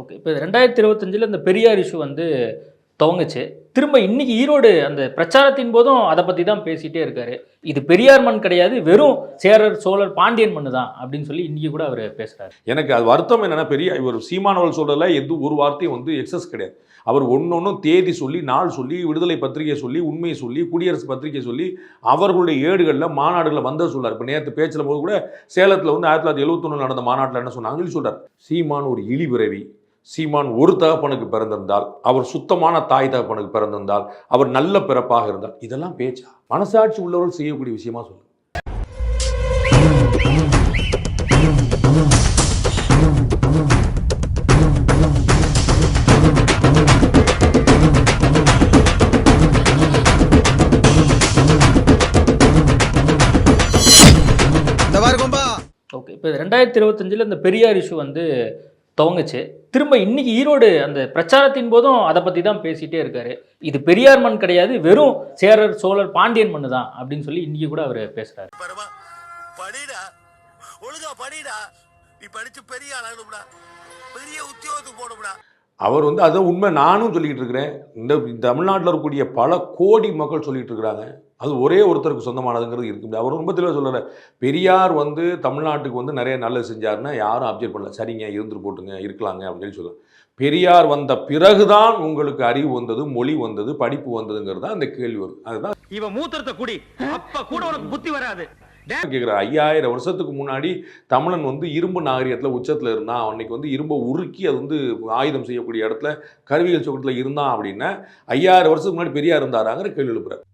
Okay இப்போ ரெண்டாயிரத்தி இருபத்தஞ்சில் இந்த பெரியார் இஷ்யூ வந்து துவங்குச்சு. திரும்ப இன்னைக்கு ஈரோடு அந்த பிரச்சாரத்தின் போதும் அதை பற்றி தான் பேசிகிட்டே இருக்காரு. இது பெரியார் மண் கிடையாது வெறும் சேரர் சோழர் பாண்டியன் மண்ணு தான் அப்படின்னு சொல்லி இன்னைக்கு கூட அவர் பேசுகிறார் எனக்கு அது வருத்தம் என்னென்னா பெரிய இவர் சீமானவள் சொல்கிறதுல எது ஒரு வார்த்தையும் வந்து எக்ஸஸ் கிடையாது. அவர் ஒன்றொன்றும் தேதி சொல்லி நாள் சொல்லி விடுதலை பத்திரிகை சொல்லி உண்மையை சொல்லி குடியரசு பத்திரிகை சொல்லி அவர்களுடைய ஏடுகளில் மாநாடுகளில் வந்த சொல்லார் இப்போ நேற்று பேச்சில் போது கூட சேலத்தில் வந்து ஆயிரத்தி தொள்ளாயிரத்தி எழுபத்தொன்னு நடந்த மாநாட்டில் என்ன சொன்னாங்கன்னு சொல்லி சொல்றார் சீமான் ஒரு இழிபிறவி. சீமான் ஒரு தகப்பனுக்கு பிறந்திருந்தால் அவர் சுத்தமான தாய் தகப்பனுக்கு பிறந்திருந்தால் அவர் நல்ல பிறப்பாக இருந்தால் இதெல்லாம் பேச்சா? மனசாட்சி உள்ளவர்கள் செய்யக்கூடிய விஷயமா சொல்லு. ஓகே இப்போ ரெண்டாயிரத்தி இருபத்தஞ்சில் இந்த பெரியார் இஷ்யூ வந்து துவங்குச்சு. திரும்ப இன்னைக்கு ஈரோடு அந்த பிரச்சாரத்தின் போதும் அதை பற்றி தான் பேசிகிட்டே இருக்காரு. இது பெரியார் மண் கிடையாது வெறும் சேரர் சோழர் பாண்டியன் மண்ணு தான் அப்படின்னு சொல்லி இன்னைக்கு கூட அவர் பேசுறாரு. படிடா ஒழுங்கா படிடா. நீ படிச்சு பெரிய ஆளாகணும்டா. பெரிய உத்தியோகத்துக்கு போகணும்டா. அவர் வந்து அதை உண்மை நானும் சொல்லிக்கிட்டு இருக்கிறேன். இந்த தமிழ்நாட்டில் இருக்கக்கூடிய பல கோடி மக்கள் சொல்லிகிட்டு இருக்கிறாங்க. அது ஒரே ஒருத்தருக்கு சொந்தமானதுங்கிறது இருக்கு அவர் ரொம்ப தெளிவாக சொல்லலை பெரியார் வந்து தமிழ்நாட்டுக்கு வந்து நிறைய நல்லது செஞ்சாருன்னா யாரும் அப்ஜெக்ட் பண்ணல. சரிங்க இருந்துட்டு போட்டுங்க இருக்கலாங்க அப்படின்னு சொல்லி சொல்லலாம் பெரியார் வந்த பிறகுதான் உங்களுக்கு அறிவு வந்தது மொழி வந்தது படிப்பு வந்ததுங்கிறது தான் அந்த கேள்வி வரும் அதுதான் இவன் மூத்தத்தை கூடி. அப்ப கூட உனக்கு புத்தி வராது. கேட்குற ஐயாயிரம் வருஷத்துக்கு முன்னாடி தமிழன் வந்து இரும்பு நாகரிகத்தில் உச்சத்தில் இருந்தான். அன்னைக்கு வந்து இரும்பை உருக்கி அது வந்து ஆயுதம் செய்யக்கூடிய இடத்துல கருவியல் சுகத்தில் இருந்தான் அப்படின்னா ஐயாயிரம் வருஷத்துக்கு முன்னாடி பெரியார் இருந்தாராங்கிற கேள்வி எழுப்புறாரு.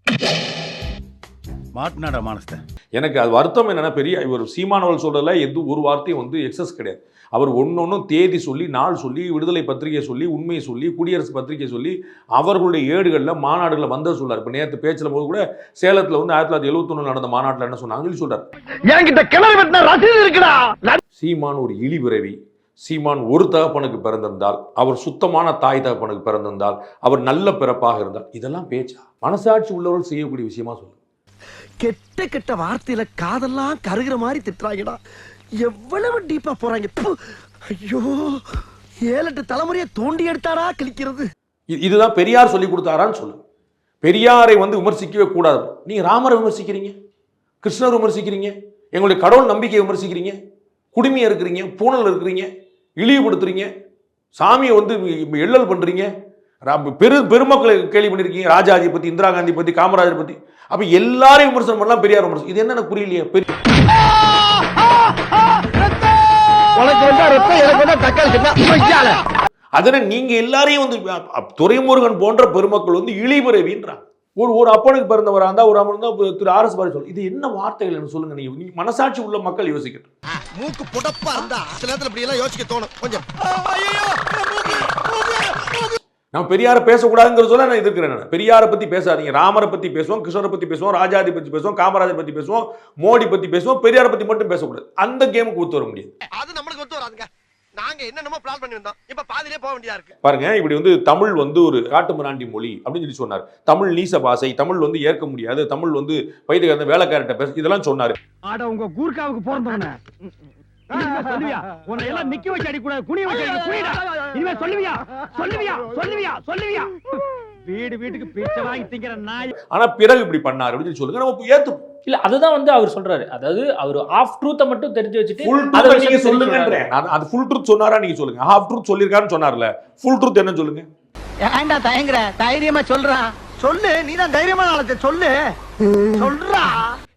மாட்டினாடா மானஸ்த எனக்கு அது வருத்தம் என்னன்னா பெரிய இவர் சீமானவள் சொல்றதுல எது ஒரு வார்த்தையும் வந்து எக்ஸஸ் கிடையாது. அவர் ஒன்னொன்னும் தேதி சொல்லி நாள் சொல்லி விடுதலை பத்திரிகை சொல்லி உண்மையை சொல்லி குடியரசு பத்திரிகை சொல்லி அவர்களுடைய ஏடுகளில் மாநாடுகளில் வந்த சொல்லார் இப்போ நேற்று பேச்சில் போது கூட சேலத்தில் வந்து ஆயிரத்தி தொள்ளாயிரத்தி எழுபத்தொன்னு நடந்த மாநாட்டில் என்ன சொன்னாங்க? சொல்லி சொல்றார். என்கிட்ட கிணறு வெட்டின ரசீது இருக்குடா. சீமான் ஒரு இழி பிறவி சீமான் ஒரு தகப்பனுக்கு பிறந்திருந்தால் அவர் சுத்தமான தாய் தகப்பனுக்கு பிறந்திருந்தால் அவர் நல்ல பிறப்பாக இருந்தால் இதெல்லாம் பேச்சா? மனசாட்சி உள்ளவர்கள் செய்யக்கூடிய விஷயமா சொல்லு. கெட்ட கெட்ட வார்த்தையில காதெல்லாம் கருகிற மாதிரி திட்டுறாங்கடா. எவ்வளவு டீப்பா போறாங்க. ஐயோ ஏழெட்டு தலைமுறையை தோண்டி எடுத்தாரா கிழிக்கிறது. இது- இதுதான் பெரியார் சொல்லி கொடுத்தாரான்னு சொல்லு. பெரியாரை வந்து விமர்சிக்கவே கூடாது. நீங்க ராமரை விமர்சிக்கிறீங்க? கிருஷ்ணர் விமர்சிக்கிறீங்க? எங்களுடைய கடவுள் நம்பிக்கையை விமர்சிக்கிறீங்க? குடுமையா இருக்கிறீங்க? பூனல் இருக்கிறீங்க? இழிவுபடுத்துறீங்க? சாமியை வந்து எள்ளல் பண்றீங்க? பெரு பெருமக்களை கேள்வி பண்ணிருக்கீங்க. ராஜாஜி பத்தி இந்திரா காந்தி பத்தி காமராஜர் பத்தி. அப்ப எல்லாரையும் விமர்சனம் பண்ணலாம். பெரியார் விமர்சனம். இது என்ன எனக்கு புரியலையே. பெரிய அதனை நீங்க எல்லாரையும் வந்து துரைமுருகன் போன்ற பெருமக்கள் வந்து இழிபிறவின்றாங்க ஒரு ஒரு அப்பனுக்கு பிறந்தவரா இருந்தா ஒரு அமர்ந்தா திரு ஆர் எஸ் பாரி சொல்லு இது என்ன வார்த்தைகள் சொல்லுங்க நீங்க. நீங்க மனசாட்சி உள்ள மக்கள் யோசிக்கட்டும். மூக்கு புடப்பா இருந்தா சில நேரத்துல இப்படி எல்லாம் யோசிக்க தோணும். கொஞ்சம். நம்ம பெரியாரை பேசக்கூடாதுங்கிற சொல்ல நான் இருக்கிறேன் நான். பெரியாரை பத்தி பேசாதீங்க. ராமரை பத்தி பேசுவோம் கிருஷ்ணரை பத்தி பேசுவோம் ராஜாதி பத்தி பேசுவோம் காமராஜர் பத்தி பேசுவோம் மோடி பத்தி பேசுவோம் பெரியாரை பத்தி மட்டும் பேசக்கூடாது. அந்த கேமுக்கு ஒத்து வர முடியாது. அது நம்மளுக்கு ஒத்து வராதுங்க. நாங்க என்னென்னமோ பிளான் பண்ணி வந்தோம் இப்ப பாதியிலே போக வேண்டியதா இருக்கு. பாருங்க இப்படி வந்து தமிழ் வந்து ஒரு காட்டுமிராண்டி மொழி அப்படின்னு சொல்லி சொன்னார். தமிழ் நீச பாசை தமிழ் வந்து ஏற்க முடியாது தமிழ் வந்து பைத்தியக்காரந்த வேலைக்காரட்ட பேச இதெல்லாம் சொன்னாரு. ஆட உங்க கூர்க்காவுக்கு பிறந்தவன. சொல்லுவியா? உன்னை எல்லாம் நிக்க வச்சு அடிக்கூடாது குனிய வச்சு அடி குனிடா. இனிமே சொல்லுவியா? சொல்லுவியா? சொல்லுவியா? சொல்லுவியா? வீடு வீட்டுக்கு பிச்சை வாங்கி திங்கிற நாய். ஆனா பிறகு இப்படி பண்ணாரு. அப்படின்னு சொல்லி சொல்லுங்க நம்ம ஏத்து இல்ல அதுதான் வந்து அவர் சொல்றாரு. அதாவது அவர் ஆஃப் ட்ரூத்தை மட்டும் தெரிஞ்சு வச்சுட்டு நீங்க சொல்லுங்கன்றேன். அது ஃபுல் ட்ரூத் சொன்னாரா நீங்க சொல்லுங்க? ஹாஃப் ட்ரூத் சொல்லிருக்காருன்னு சொன்னார்ல. ஃபுல் ட்ரூத் என்ன சொல்லுங்க? ஏன்டா தயங்குற? தைரியமா சொல்றா. சொல்லு நீ தான் தைரியமா நாளத்தை சொல்லு. சொல்றா.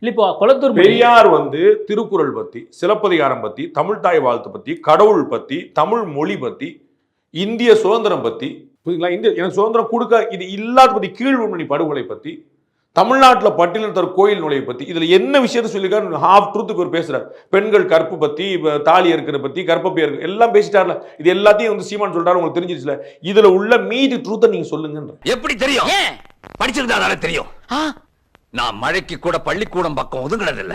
இல்ல இப்போ குளத்தூர் பெரியார் வந்து திருக்குறள் பத்தி சிலப்பதிகாரம் பத்தி தமிழ் தாய் வாழ்த்து பத்தி கடவுள் பத்தி தமிழ் மொழி பத்தி இந்திய சுதந்திரம் பத்தி புரியுங்களா இந்திய எனக்கு சுதந்திரம் கொடுக்க இது இல்லாத பத்தி கீழ்வன்மணி படுகொலை பத்தி தமிழ்நாட்டில் பட்டியலினத்தர் கோயில் நுழைவை பத்தி இதுல என்ன விஷயத்த சொல்லியிருக்காரு ஹாஃப் ட்ரூத்துக்கு ஒரு பேசுறாரு. பெண்கள் கற்பு பத்தி இப்ப தாலி இருக்கிற பத்தி கற்பப்பை இருக்கு எல்லாம் பேசிட்டார்ல. இது எல்லாத்தையும் வந்து சீமான் சொல்றாரு உங்களுக்கு தெரிஞ்சிருச்சுல. இதுல உள்ள மீதி ட்ரூத்தை நீங்க சொல்லுங்கன்ற. எப்படி தெரியும்? படிச்சிருந்தாதானே தெரியும். நான் மழைக்கு கூட பள்ளிக்கூடம் பக்கம் ஒதுங்கினதில்ல.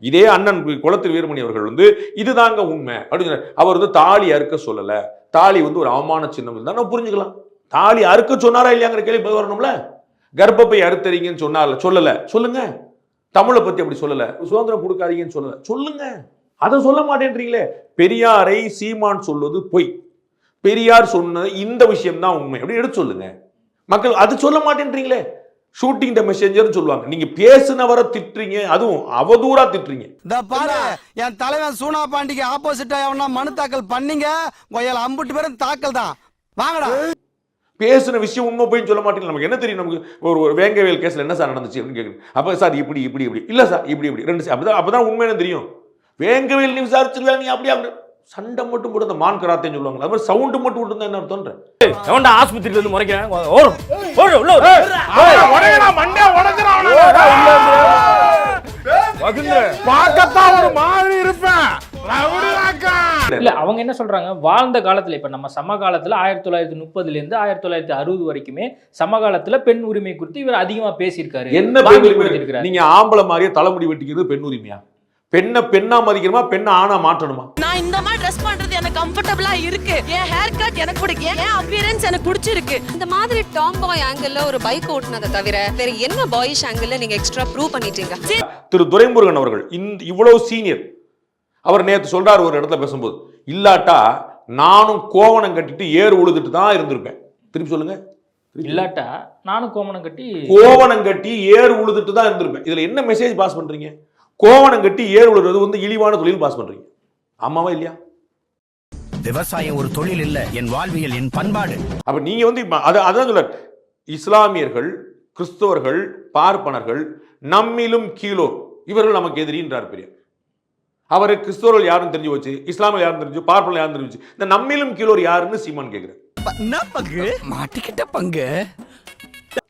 இதே அண்ணன் குளத்தில் வீரமணி அவர்கள் வந்து இதுதாங்க உண்மை. அப்படின்னு. அவர் வந்து தாலி அறுக்க சொல்லல. தாலி வந்து ஒரு அவமான சின்னம் இருந்தா நம்ம புரிஞ்சுக்கலாம். தாலி அறுக்க சொன்னாரா இல்லையாங்கிற கேள்வி வரணும்ல? கர்ப்பப்பை அறுத்தறீங்கன்னு சொன்னார்ல சொல்லல. சொல்லுங்க. தமிழை பத்தி அப்படி சொல்லல. சுதந்திரம் கொடுக்காதீங்கன்னு சொல்லல. சொல்லுங்க. அதை சொல்ல மாட்டேன்றீங்களே. பெரியாரை சீமான் சொல்வது பொய். பெரியார் சொன்ன இந்த விஷயம் தான் உண்மை. அப்படி எடுத்து சொல்லுங்க. மக்கள் அது சொல்ல மாட்டேன்றீங்களே. ஷூட்டிங் த மெசேஞ்சர்னு சொல்லுவாங்க. நீங்க பேசுனவரை திட்டுறீங்க அதுவும் அவதூறா திட்டுறீங்க. இந்த பாரு என் தலைவன் சூனா பாண்டிக்கு ஆப்போசிட்டா எவனா மனு தாக்கல் பண்ணீங்க? கொய்யால அம்புட்டு பேரும் தாக்கல் தான். வாங்கடா. பேசுன விஷயம் உண்மை போய் சொல்ல மாட்டீங்க நமக்கு என்ன தெரியும்? நமக்கு ஒரு ஒரு வேங்கவேல் கேஸ்ல என்ன சார் நடந்துச்சு அப்படின்னு கேட்குறேன் அப்ப சார் இப்படி இப்படி இப்படி. இல்ல சார் இப்படி இப்படி. ரெண்டு அப்பதான் அப்பதான் உண்மையான தெரியும். வேங்கவேல் நீ விசாரிச்சிருக்கா நீ அப்படி அப்படி சண்டை மட்டும் போட்டு அந்த மான் கராத்தேன்னு சொல்லுவாங்க அது மாதிரி சவுண்டு மட்டும் விட்டு என்ன அர்த்தம்ன்ற? எவன்டா ஆஸ்பத்திரியில இருந்து முறைக்கிறேன். ஓடும் ஓடு. உள்ள ஓடு. பார்க்கத்தான் ஒரு மாதிரி இருப்பேன். ரவுடியாக்கா. இல்ல அவங்க என்ன சொல்றாங்க? வாழ்ந்த காலத்துல இப்ப நம்ம சமகாலத்துல ஆயிரத்தி தொள்ளாயிரத்தி முப்பதுல இருந்து ஆயிரத்தி தொள்ளாயிரத்தி அறுபது வரைக்குமே சமகாலத்துல பெண் உரிமை குறித்து இவர் அதிகமா பேசியிருக்காரு. என்ன. நீங்க ஆம்பளை மாதிரியே தலைமுடி வெட்டிக்கிறது பெண் உரிமையா? பெண்ணை பெண்ணா மதிக்கணுமா பெண்ணை ஆணா மாற்றணுமா? நான் இந்த மாதிரி ட்ரெஸ் பண்றது எனக்கு கம்ஃபர்டபுளா இருக்கு. என் ஹேர் கட் எனக்கு பிடிக்கும். என் அப்பியரன்ஸ் எனக்கு பிடிச்சிருக்கு. இந்த மாதிரி டாம் பாய் ஆங்கிள் ஒரு பைக் ஓட்டுனதை தவிர வேற என்ன பாயிஷ் ஆங்கிள் நீங்க எக்ஸ்ட்ரா ப்ரூவ் பண்ணிட்டீங்க? திரு துரைமுருகன் அவர்கள் இந்த இவ்வளவு சீனியர் அவர் நேத்து சொல்றாரு ஒரு இடத்துல பேசும்போது இல்லாட்டா நானும் கோவணம் கட்டிட்டு ஏறு உழுதுட்டு தான் இருந்திருப்பேன். திருப்பி சொல்லுங்க. இல்லாட்டா நானும் கோமணம் கட்டி கோவணம் கட்டி ஏறு உழுதுட்டு தான் இருந்திருப்பேன். இதுல என்ன மெசேஜ் பாஸ் பண்றீங்க? கோவணம் கட்டி ஏறு உழுறது வந்து இழிவான தொழில் பாஸ் பண்றீங்க. ஆமாவா இல்லையா? விவசாயம் ஒரு தொழில் இல்ல என் வாழ்வியல் என் பண்பாடு. அப்ப நீங்க வந்து இப்ப அத அதான் சொல்ல இஸ்லாமியர்கள் கிறிஸ்தவர்கள் பார்ப்பனர்கள் நம்மிலும் கீழோர் இவர்கள் நமக்கு எதிரின்றார் பெரியார். அவர் கிறிஸ்தவர்கள் யாருன்னு தெரிஞ்சு வச்சு இஸ்லாமியர் யாருன்னு தெரிஞ்சு பார்ப்பனர் யாருன்னு தெரிஞ்சு இந்த நம்மிலும் கீழோர் யாருன்னு சீமான் பங்கு? மாட்டிக்கிட்ட பங்கு.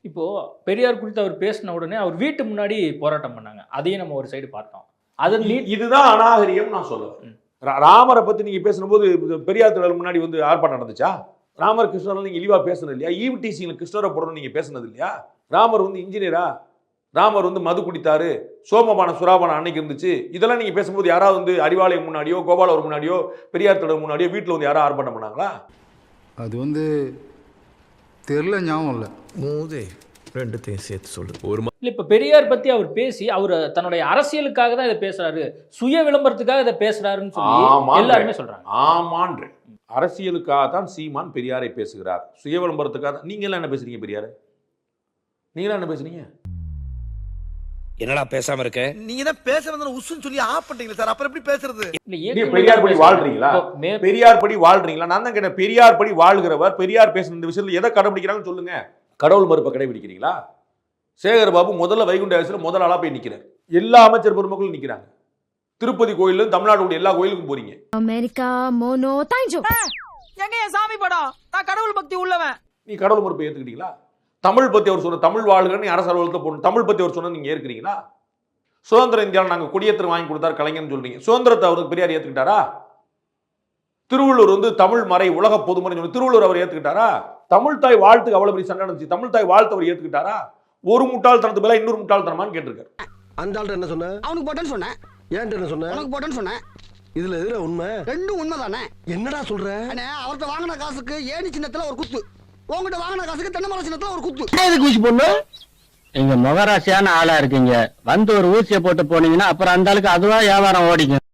இப்போ பெரியார் குறித்து அவர் பேசின உடனே அவர் வீட்டு முன்னாடி போராட்டம் பண்ணாங்க. அதையும் நம்ம ஒரு சைடு பார்த்தோம். அதன் இ- இதுதான் அநாகரியம் நான் சொல்லுவேன் ரா- ராமரை பத்தி நீங்க பேசும்போது பெரியார் திடல் முன்னாடி வந்து ஆர்ப்பாட்டம் நடந்துச்சா? ராமர் கிருஷ்ணர் நீங்க இழிவா பேசுனது இல்லையா? E ஈவிடிசியில் கிருஷ்ணரை போடணும் நீங்க பேசுனது இல்லையா? ராமர் வந்து இன்ஜினியரா ராமர் வந்து மது குடித்தாரு சோமபானம் சுறாபானம் அன்னைக்கு இருந்துச்சு. இதெல்லாம் நீங்க பேசும்போது யாராவது வந்து அறிவாலயம் முன்னாடியோ கோபாலவர் முன்னாடியோ பெரியார் திடல் முன்னாடியோ வீட்டில் வந்து யாராவது ஆர்ப்பாட்டம் பண்ணாங்களா? அது வந்து தெரியல ஞாபகம் இல்லை. மூதே. ரெண்டுத்தையும் சேர்த்து சொல்லு. ஒரு இல்ல இப்ப பெரியார் பத்தி அவர் பேசி அவர் தன்னுடைய அரசியலுக்காக தான் இதை பேசுறாரு. சுய விளம்பரத்துக்காக இதை பேசுறாருன்னு சொல்லி. எல்லாருமே சொல்றாங்க. ஆமான்ற. அரசியலுக்காக தான் சீமான் பெரியாரை பேசுகிறார். சுய விளம்பரத்துக்காக தான் நீங்க எல்லாம் என்ன பேசுறீங்க பெரியார்? நீங்க என்ன பேசுறீங்க? என்னடா பேசாம இருக்க? நீங்க தான் பேச வந்த உசுன்னு சொல்லி ஆஃப் பண்ணிட்டீங்க சார். அப்புறம் எப்படி பேசுறது? நீங்க பெரியார் படி. வாழ்றீங்களா? பெரியார் படி வாழ்றீங்களா? நான் தான் கேட்டேன் பெரியார் படி வாழ்கிறவர் பெரியார் பேசுன இந்த விஷயத்துல எதை கடைபிடிக்கிறாங்கன்னு சொல்லுங்க. கடவுள் மறுப்பை கடைபிடிக்கிறீங்களா? சேகர் பாபு முதல்ல வைகுண்ட ஏகாதசியில முதல் ஆளா போய் நிக்கிறார். எல்லா அமைச்சர் பெருமக்களும் நிக்கிறாங்க. திருப்பதி இருந்து தமிழ்நாடு எல்லா கோயிலுக்கும் போறீங்க. அமெரிக்கா மோனோ தாய்ஜோ எங்க என் சாமி படம் நான் கடவுள் பக்தி உள்ளவன். நீ கடவுள் மறுப்பை ஏத்துக்கிட்டீங்களா? தமிழ் பத்தி அவர் சொன்ன தமிழ் வாழ்கன்னு நீ அரசு அலுவலகத்தில் போகணும் தமிழ் பத்தி அவர் சொன்னது நீங்க ஏற்கிறீங்களா? சுதந்திர இந்தியாவில் நாங்க கொடியேற்றம் வாங்கி கொடுத்தார் கலைஞர்னு சொல்றீங்க. சுதந்திரத்தை அவருக்கு பெரியார் ஏத்துக்கிட்டாரா? திருவள்ளூர் வந்து தமிழ் மறை உலக பொதுமறை திருவள்ளூர் அவர் ஏத்துக்கிட்டாரா? தமிழ் தாய் வாழ்த்துக்கு அவ்வளவு பெரிய சண்டை நடந்துச்சு. தமிழ் தாய் வாழ்த்து அவர் ஏத்துக்கிட்டாரா? ஒரு முட்டாள்தனத்து மேல இன்னொரு முட்டாள்தனமான்னு கேட்டிருக்காரு. அந்த ஆள்கிட்ட என்ன சொன்ன? அவனுக்கு போட்டேன்னு சொன்னேன் ஏன்ட்ட என்ன சொன்ன? உனக்கு போட்டேன்னு சொன்னேன் இதுல எதுல உண்மை? ரெண்டும் உண்மைதானே என்னடா சொல்ற? அண்ணே அவர்கிட்ட வாங்கின காசுக்கு ஏணி சின்னத்துல ஒரு குத்து. உங்ககிட்ட வாங்கின காசுக்கு தென்னை மரம் சின்னத்துல ஒரு குத்து. எதுக்கு ஊசி பொண்ணு நீங்க முகராசியான ஆளா இருக்கீங்க. வந்து ஒரு ஊசியை போட்டு போனீங்கன்னா அப்புறம் அந்த ஆளுக்கு அதுவா வியாபாரம் ஓடிக்கும்.